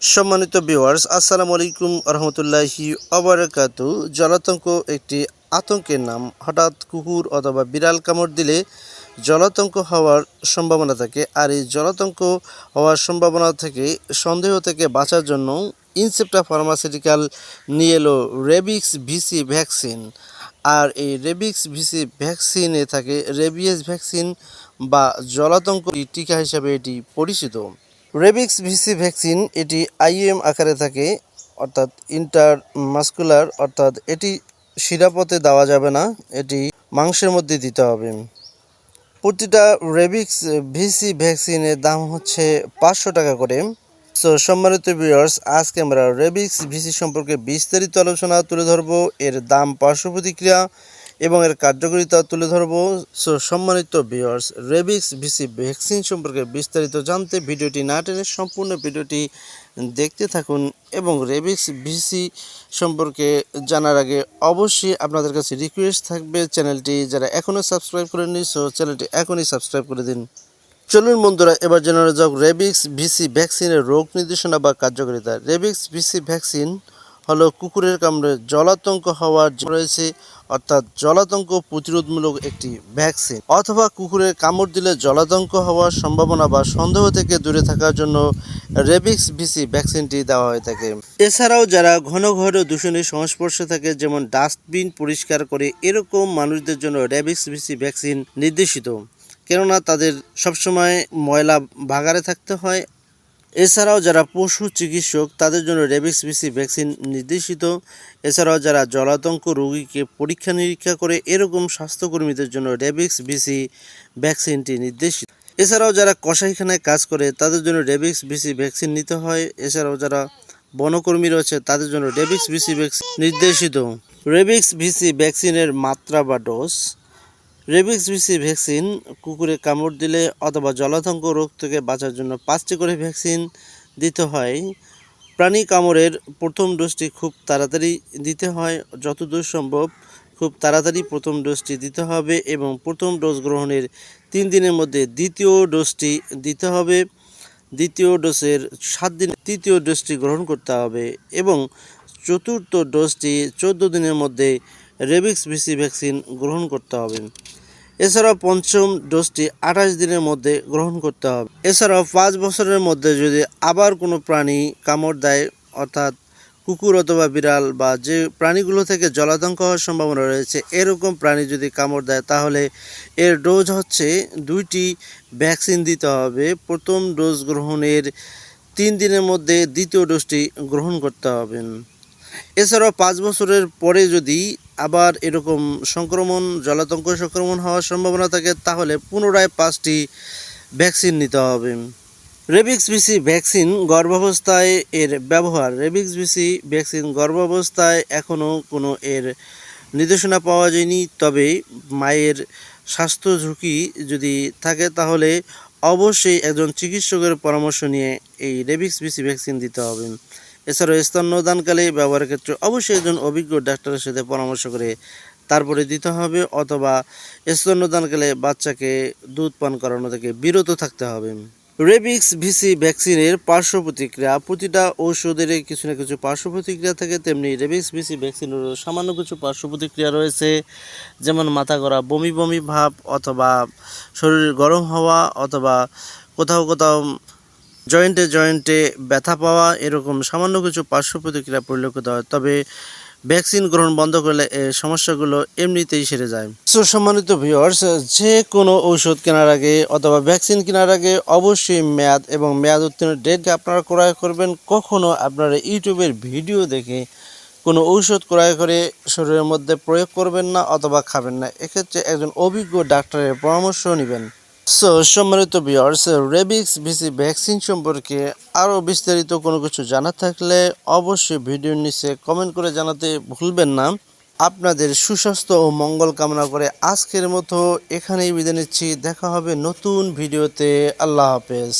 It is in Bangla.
সম্মানিত ভিউয়ার্স আসসালামু আলাইকুম রহমতুল্লাহি অবরাকাতু জলাতঙ্ক একটি আতঙ্কের নাম। হঠাৎ কুকুর অথবা বিড়াল কামড় দিলে জলাতঙ্ক হওয়ার সম্ভাবনা থাকে। আর এই জলাতঙ্ক হওয়ার সম্ভাবনা থেকে, সন্দেহ থেকে বাঁচার জন্য ইনসেপ্টা ফার্মাসিউটিক্যাল নিয়ে এলো রেবিক্স ভিসি ভ্যাকসিন। আর এই রেবিক্স ভিসি ভ্যাকসিনে থাকে রেবিয়েস ভ্যাকসিন বা জলাতঙ্ক টিকা হিসাবে এটি পরিচিত। রেবিক্স ভিসি ভ্যাকসিন এটি আইএম আকারে থাকে, অর্থাৎ ইন্টার মাস্কুলার অর্থাৎ এটি শিরাপথে দেওয়া যাবে না, এটি মাংসের মধ্যে দিতে হবে। প্রতিটা রেবিক্স ভিসি ভ্যাকসিনের দাম হচ্ছে পাঁচশো টাকা করে। সো সম্মানিত ভিউয়ার্স আজকে আমরা রেবিক্স ভিসি সম্পর্কে বিস্তারিত আলোচনা তুলে ধরবো। এর দাম পার্শ্ব প্রতিক্রিয়া এবং এর কার্যকারিতা তুলে ধরবো। সো সম্মানিত ভিউয়ার্স রেবিক্স ভিসি ভ্যাকসিন সম্পর্কে বিস্তারিত জানতে ভিডিওটি না টেনে সম্পূর্ণ ভিডিওটি দেখতে থাকুন এবং রেবিক্স ভিসি সম্পর্কে জানার আগে অবশ্যই আপনাদের কাছে রিকোয়েস্ট থাকবে চ্যানেলটি যারা এখনও সাবস্ক্রাইব করেননি সো চ্যানেলটি এখনই সাবস্ক্রাইব করে দিন। চলুন বন্ধুরা, এবার জানানো যাক রেবিক্স ভিসি ভ্যাকসিনের রোগ নির্দেশনা বা কার্যকারিতা। রেবিক্স ভিসি ভ্যাকসিন হলো কুকুরের কামড়ে জলাতঙ্ক হওয়ার রয়েছে, অর্থাৎ জলাতঙ্ক প্রতিরোধমূলক একটি ভ্যাকসিন অথবা কুকুরের কামড় দিলে জলাতঙ্ক হওয়ার সম্ভাবনা বা সন্দেহ থেকে দূরে থাকার জন্য রেবিক্স ভিসি ভ্যাকসিনটি দেওয়া হয়ে থাকে। এছাড়াও যারা ঘন ঘন দূষণের সংস্পর্শে থাকে, যেমন ডাস্টবিন পরিষ্কার করে এরকম মানুষদের জন্য রেবিক্স ভিসি ভ্যাকসিন নির্দেশিত। কেননা তাদের সবসময় ময়লা ভাগারে থাকতে হয় এছাড়াও যারা পশু চিকিৎসক, তাদের জন্য রেবিক্স ভিসি ভ্যাকসিন নির্দেশিত। এছাড়াও যারা জলাতঙ্ক রোগীকে পরীক্ষা নিরীক্ষা করে এরকম স্বাস্থ্যকর্মীদের জন্য রেবিক্স ভিসি ভ্যাকসিনটি নির্দেশিত। এছাড়াও যারা কসাইখানায় কাজ করে, তাদের জন্য রেবিক্স ভিসি ভ্যাকসিন নিতে হয়। এছাড়াও যারা বনকর্মী রয়েছে, তাদের জন্য রেবিক্স ভিসি ভ্যাকসিন নির্দেশিত। রেবিক্স ভিসি ভ্যাকসিনের মাত্রা বা ডোজ রেবিক্স ভিসি ভ্যাকসিন কুকুরে কামড় দিলে অথবা জলাতঙ্ক রোগ থেকে বাঁচার জন্য পাঁচটি করে ভ্যাকসিন দিতে হয়। প্রাণী কামড়ের প্রথম ডোজটি খুব তাড়াতাড়ি দিতে হয়। যতদূর সম্ভব খুব তাড়াতাড়ি প্রথম ডোজটি দিতে হবে এবং প্রথম ডোজ গ্রহণের তিন দিনের মধ্যে দ্বিতীয় ডোজটি দিতে হবে। দ্বিতীয় ডোজের সাত দিন তৃতীয় ডোজটি গ্রহণ করতে হবে এবং চতুর্থ ডোজটি চোদ্দ দিনের মধ্যে রেবিক্স ভিসি ভ্যাকসিন গ্রহণ করতে হবে। এছাড়াও পঞ্চম ডোজটি আঠাশ দিনের মধ্যে গ্রহণ করতে হবে। এছাড়াও পাঁচ বছরের মধ্যে যদি আবার কোনো প্রাণী কামড় দেয়, অর্থাৎ কুকুর অথবা বিড়াল বা যে প্রাণীগুলো থেকে জলাতঙ্ক হওয়ার সম্ভাবনা রয়েছে, এরকম প্রাণী যদি কামড় দেয়, তাহলে এর ডোজ হচ্ছে দুইটি ভ্যাকসিন দিতে হবে। প্রথম ডোজ গ্রহণের তিন দিনের মধ্যে দ্বিতীয় ডোজটি গ্রহণ করতে হবে। এছাড়াও পাঁচ বছরের পরে যদি আবার এরকম সংক্রমণ, জলাতঙ্ক সংক্রমণ হওয়ার সম্ভাবনা থাকে, তাহলে পুনরায় পাঁচটি ভ্যাকসিন নিতে হবে। রেবিক্স বিসি ভ্যাকসিন গর্ভাবস্থায় এর ব্যবহার। রেবিক্স বিসি ভ্যাকসিন গর্ভাবস্থায় এখনও কোনো এর নির্দেশনা পাওয়া যায়নি, তবে মায়ের স্বাস্থ্য ঝুঁকি যদি থাকে, তাহলে অবশ্যই একজন চিকিৎসকের পরামর্শ নিয়ে এই রেবিক্স বিসি ভ্যাকসিন দিতে হবে। এছাড়াও স্তন্যদানকালে ব্যবহারের ক্ষেত্রে অবশ্যই একজন অভিজ্ঞ ডাক্তারের সাথে পরামর্শ করে তারপরে দিতে হবে অথবা স্তন্যদানকালে বাচ্চাকে দুধ পান করানো থেকে বিরত থাকতে হবে। রেবিক্স ভিসি ভ্যাকসিনের পার্শ্ব প্রতিক্রিয়া, প্রতিটা ঔষধের কিছু না কিছু পার্শ্ব প্রতিক্রিয়া থাকে, তেমনি রেবিক্স ভিসি ভ্যাকসিনেরও সামান্য কিছু পার্শ্ব প্রতিক্রিয়া রয়েছে, যেমন মাথা গড়া, বমি বমি ভাব অথবা শরীর গরম হওয়া অথবা কোথাও কোথাও জয়েন্টে জয়েন্টে ব্যথা পাওয়া এরকম সামান্য কিছু পার্শ্ব প্রতিক্রিয়া পরিলক্ষিত হয়, তবে ভ্যাকসিন গ্রহণ বন্ধ করলে সমস্যাগুলো এমনিতেই সেরে যায়। সো সম্মানিত ভিউয়ার্স যে কোনো ঔষধ কেনার আগে অথবা ভ্যাকসিন কেনার আগে অবশ্যই মেয়াদ এবং মেয়াদ উত্তীর্ণ ডেট আপনারা ক্রয় করবেন। কখনো আপনারা ইউটিউবের ভিডিও দেখে কোনো ঔষধ ক্রয় করে শরীরের মধ্যে প্রয়োগ করবেন না অথবা খাবেন না। এক্ষেত্রে একজন অভিজ্ঞ ডাক্তারের পরামর্শ নেবেন। সো সম্মানিত বিয়ার্স রেবিক্স ভিসি ভ্যাকসিন সম্পর্কে আরও বিস্তারিত কোনো কিছু জানা থাকলে অবশ্যই ভিডিওর নিচে কমেন্ট করে জানাতে ভুলবেন না। আপনাদের সুস্বাস্থ্য ও মঙ্গল কামনা করে আজকের মতো এখানেই বিদায় নিচ্ছি। দেখা হবে নতুন ভিডিওতে। আল্লাহ হাফেজ।